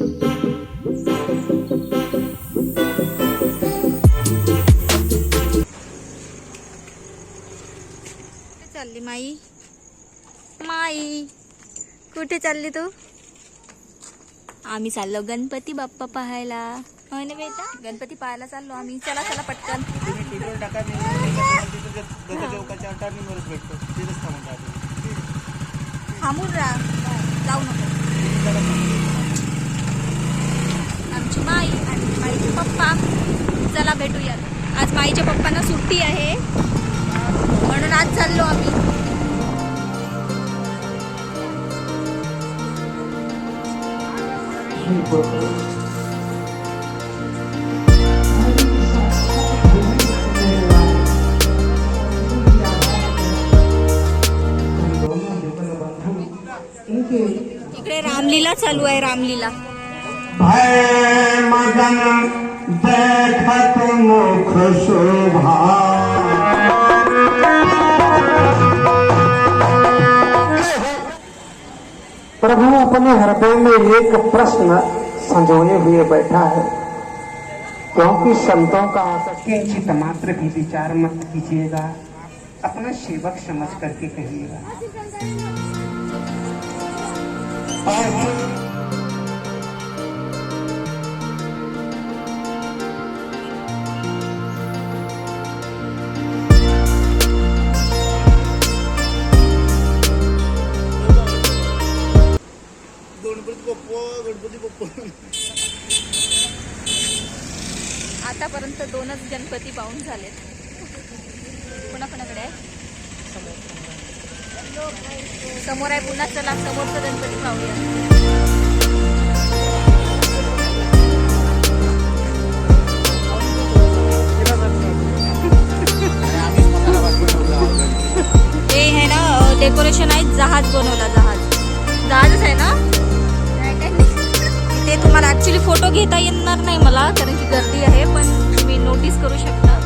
कुठे चालली माई? माई कुठे चालली तू? आम्ही चाललो गणपती बाप्पा पाहायला. हो ना बेटा? गणपती पाहायला चाललो आम्ही. चला चला पटकन. थांबून राहा. जाऊ नको. भेटूयात. भेटूया आज माईच्या पप्पांना सुट्टी आहे. म्हणून आज चाललो आम्ही. इकडे रामलीला चालू आहे रामलीला. देखत मुख शोभा प्रभु अपने हृदय में एक प्रश्न संजोए हुए बैठा है। क्योंकि संतों का किंचित मात्र भी विचार मत कीजिएगा। अपना सेवक समझ करके कहिएगा। गणपती बाप्पा आतापर्यंत दोनच गणपती पाहून झालेत. पुन्हा कोणाकडे आहे? समोर आहे पुन्हा चला समोरचा गणपती पाहूया. ते आहे ना डेकोरेशन आहे जहाज बनवला जहाज. जहाजच आहे ना? तुम्हाला ऍक्च्युली फोटो घेता येणार नाही मला कारण की गर्दी आहे पण तुम्ही नोटीस करू शकता.